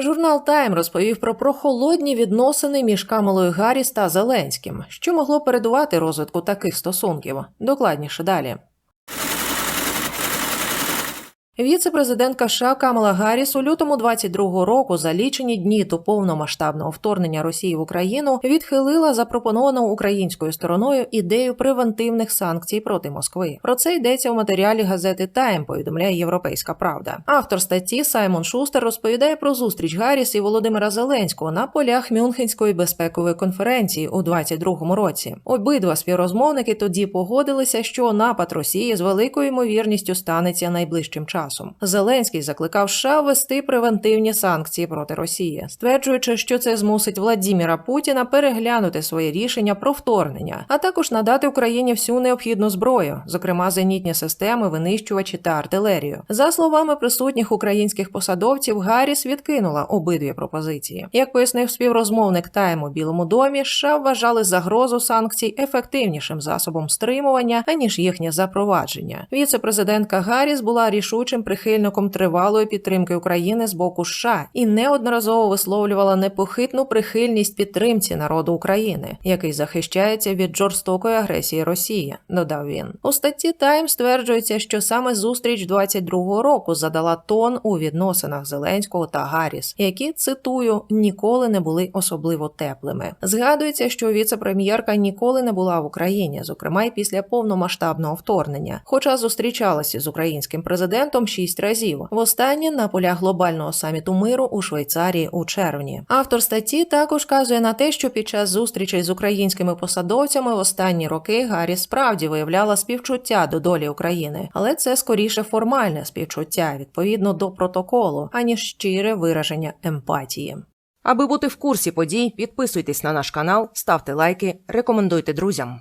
Журнал Тайм розповів про прохолодні відносини між Камалою Гарріс та Зеленським, що могло передувати розвитку таких стосунків. Докладніше далі. Віце-президентка США Камала Гарріс у лютому 22-го року за лічені дні до повномасштабного вторгнення Росії в Україну відхилила запропоновану українською стороною ідею превентивних санкцій проти Москви. Про це йдеться у матеріалі газети Тайм. Повідомляє Європейська Правда. Автор статті Саймон Шустер розповідає про зустріч Гарріс і Володимира Зеленського на полях Мюнхенської безпекової конференції у 22-му році. Обидва співрозмовники тоді погодилися, що напад Росії з великою ймовірністю станеться найближчим часом. Зеленський закликав США ввести превентивні санкції проти Росії, стверджуючи, що це змусить Владіміра Путіна переглянути своє рішення про вторгнення, а також надати Україні всю необхідну зброю, зокрема зенітні системи, винищувачі та артилерію. За словами присутніх українських посадовців, Гарріс відкинула обидві пропозиції. Як пояснив співрозмовник Тайм у Білому домі, США вважали загрозу санкцій ефективнішим засобом стримування аніж їхнє запровадження. Віце-президентка Гарріс була рішучим прихильником тривалої підтримки України з боку США і неодноразово висловлювала непохитну прихильність підтримці народу України, який захищається від жорстокої агресії Росії. Додав він у статті Тайм стверджується, що саме зустріч 22-го року задала тон у відносинах Зеленського та Гарріс, які цитую ніколи не були особливо теплими. Згадується, що віце-прем'єрка ніколи не була в Україні, зокрема й після повномасштабного вторгнення, хоча зустрічалася з українським президентом шість разів. Востаннє на полях глобального саміту миру у Швейцарії у червні. Автор статті також вказує на те, що під час зустрічей з українськими посадовцями в останні роки Гаррі справді виявляла співчуття до долі України, але це скоріше формальне співчуття відповідно до протоколу, аніж щире вираження емпатії. Аби бути в курсі подій, підписуйтесь на наш канал, ставте лайки, рекомендуйте друзям.